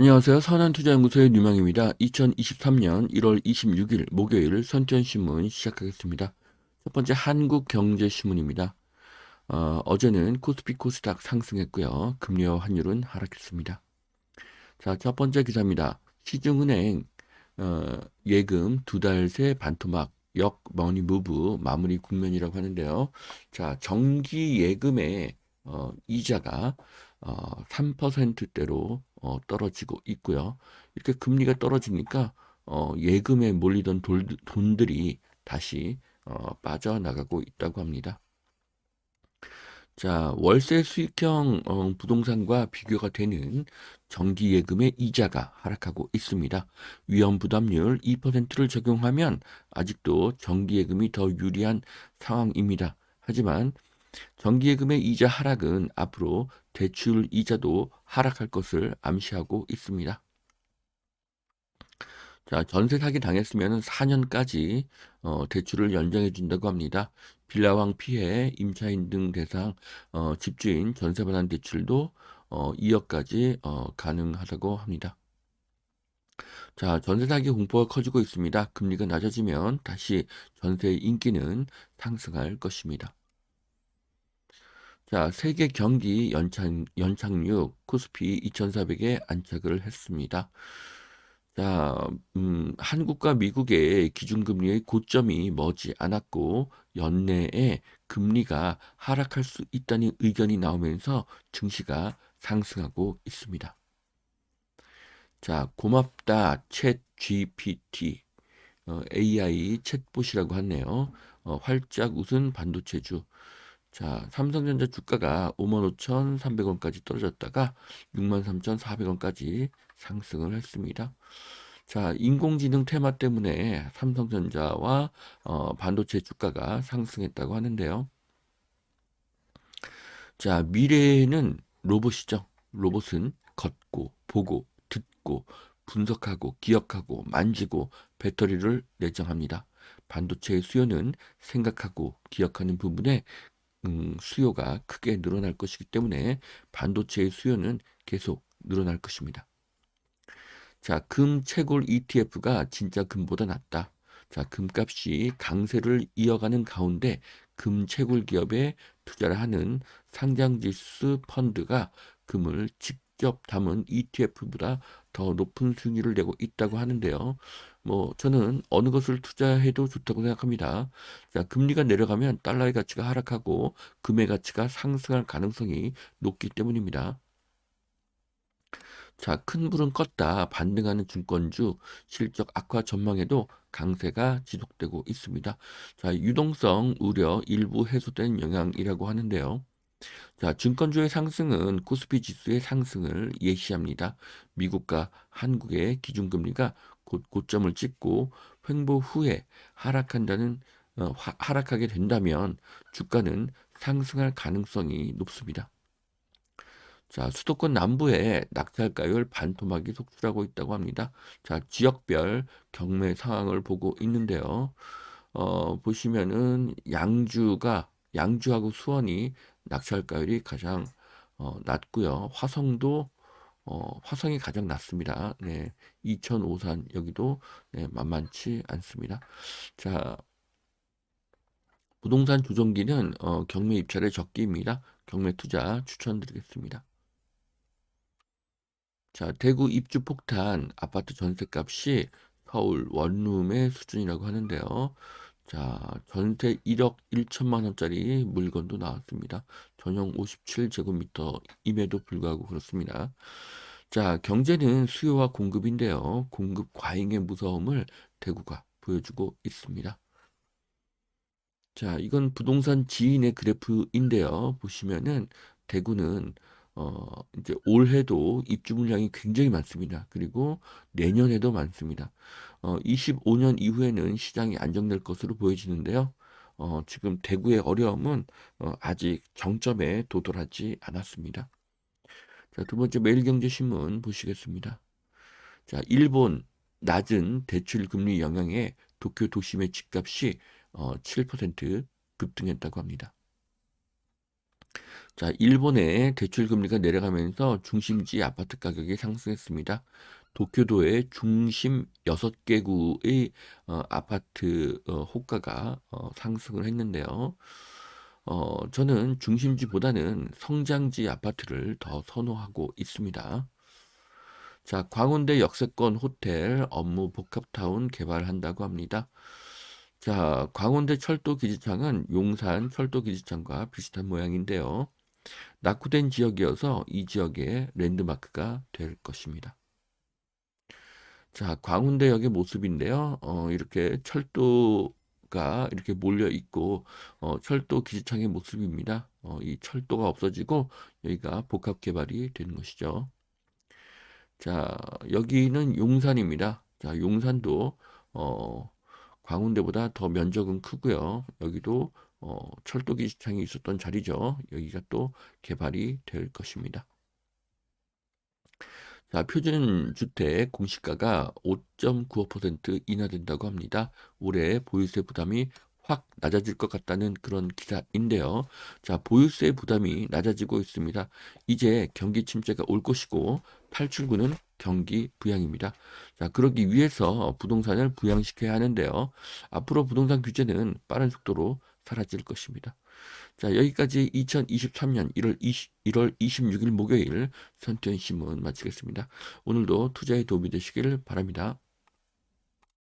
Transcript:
안녕하세요. 선한투자연구소의 유망입니다. 2023년 1월 26일 목요일 선전신문 시작하겠습니다. 첫 번째 한국경제신문입니다. 어, 어제는 코스피 코스닥 상승했고요. 금리와 환율은 하락했습니다. 자, 첫 번째 기사입니다. 시중은행 어, 예금 두 달 새 반토막 역 머니 무브 마무리 국면이라고 하는데요. 자, 정기 예금의 어, 이자가 어, 3%대로 어, 떨어지고 있고요. 이렇게 금리가 떨어지니까 어, 예금에 몰리던 돌, 돈들이 다시 어, 빠져나가고 있다고 합니다. 자, 월세 수익형 어, 부동산과 비교가 되는 정기 예금의 이자가 하락하고 있습니다. 위험 부담률 2%를 적용하면 아직도 정기 예금이 더 유리한 상황입니다. 하지만 정기예금의 이자 하락은 앞으로 대출 이자도 하락할 것을 암시하고 있습니다. 자, 전세 사기 당했으면 4년까지 어, 대출을 연장해 준다고 합니다. 빌라왕 피해, 임차인 등 대상 어, 집주인 전세 반환 대출도 어, 2억까지 어, 가능하다고 합니다. 자, 전세 사기 공포가 커지고 있습니다. 금리가 낮아지면 다시 전세 인기는 상승할 것입니다. 자, 세계 경기 연착, 연착륙 코스피 2400에 안착을 했습니다. 자, 음, 한국과 미국의 기준금리의 고점이 머지 않았고 연내에 금리가 하락할 수 있다는 의견이 나오면서 증시가 상승하고 있습니다. 자, 고맙다 챗 GPT 어, AI 챗봇이라고 하네요. 어, 활짝 웃은 반도체주. 자, 삼성전자 주가가 55,300원까지 떨어졌다가 63,400원까지 상승을 했습니다. 자, 인공지능 테마 때문에 삼성전자와 어, 반도체 주가가 상승했다고 하는데요. 자, 미래에는 로봇이죠. 로봇은 걷고, 보고, 듣고, 분석하고, 기억하고, 만지고, 배터리를 내정합니다. 반도체의 수요는 생각하고 기억하는 부분에 음, 수요가 크게 늘어날 것이기 때문에 반도체의 수요는 계속 늘어날 것입니다. 자, 금 채굴 ETF가 진짜 금보다 낫다. 자, 금값이 강세를 이어가는 가운데 금 채굴 기업에 투자를 하는 상장지수 펀드가 금을 직접 담은 ETF보다 더 높은 수익률을 내고 있다고 하는데요. 뭐 저는 어느 것을 투자해도 좋다고 생각합니다. 자, 금리가 내려가면 달러의 가치가 하락하고 금의 가치가 상승할 가능성이 높기 때문입니다. 자, 큰 불은 껐다 반등하는 증권주 실적 악화 전망에도 강세가 지속되고 있습니다. 자, 유동성 우려 일부 해소된 영향이라고 하는데요. 자, 증권주의 상승은 코스피 지수의 상승을 예시합니다. 미국과 한국의 기준금리가 곧 고점을 찍고 횡보 후에 하락한다는 어, 하, 하락하게 된다면 주가는 상승할 가능성이 높습니다. 자, 수도권 남부에 낙찰가율 반토막이 속출하고 있다고 합니다. 자, 지역별 경매 상황을 보고 있는데요. 어, 보시면은 양주가 양주하고 수원이 낙찰가율이 가장 어, 낮고요. 화성도 어, 화성이 가장 낮습니다. 네, 2005산 여기도 네, 만만치 않습니다. 자, 부동산 조정기는 어, 경매 입찰의 적기입니다. 경매 투자 추천드리겠습니다. 자, 대구 입주 폭탄 아파트 전세값이 서울 원룸의 수준이라고 하는데요. 자, 전세 1억 1천만 원짜리 물건도 나왔습니다. 전용 57제곱미터임에도 불구하고 그렇습니다. 자, 경제는 수요와 공급인데요. 공급 과잉의 무서움을 대구가 보여주고 있습니다. 자, 이건 부동산 지인의 그래프인데요. 보시면은 대구는 어, 이제 올해도 입주 물량이 굉장히 많습니다. 그리고 내년에도 많습니다. 어, 25년 이후에는 시장이 안정될 것으로 보여지는데요. 어, 지금 대구의 어려움은 어, 아직 정점에 도달하지 않았습니다. 자, 두 번째 매일경제신문 보시겠습니다. 자, 일본 낮은 대출 금리 영향에 도쿄 도심의 집값이 어, 7% 급등했다고 합니다. 자, 일본의 대출 금리가 내려가면서 중심지 아파트 가격이 상승했습니다. 도쿄도의 중심 6개구의 어, 아파트 어, 호가가 어, 상승을 했는데요. 어, 저는 중심지보다는 성장지 아파트를 더 선호하고 있습니다. 자, 광운대 역세권 호텔 업무 복합타운 개발한다고 합니다. 자, 광운대 철도 기지창은 용산 철도 기지창과 비슷한 모양인데요. 낙후된 지역이어서 이 지역의 랜드마크가 될 것입니다. 자, 광운대역의 모습인데요. 어, 이렇게 철도가 이렇게 몰려 있고, 어, 철도 기지창의 모습입니다. 어, 이 철도가 없어지고, 여기가 복합 개발이 되는 것이죠. 자, 여기는 용산입니다. 자, 용산도, 어, 광운대보다 더 면적은 크고요. 여기도, 어, 철도 기지창이 있었던 자리죠. 여기가 또 개발이 될 것입니다. 자, 표준 주택 공시가가 5.95% 인하된다고 합니다. 올해 보유세 부담이 확 낮아질 것 같다는 그런 기사인데요. 자, 보유세 부담이 낮아지고 있습니다. 이제 경기 침체가 올 것이고 탈출구는 경기 부양입니다. 자, 그러기 위해서 부동산을 부양시켜야 하는데요. 앞으로 부동산 규제는 빠른 속도로 사라질 것입니다. 자, 여기까지 2023년 1월 20, 1월 26일 목요일 선투현 신문 마치겠습니다. 오늘도 투자에 도움이 되시길 바랍니다.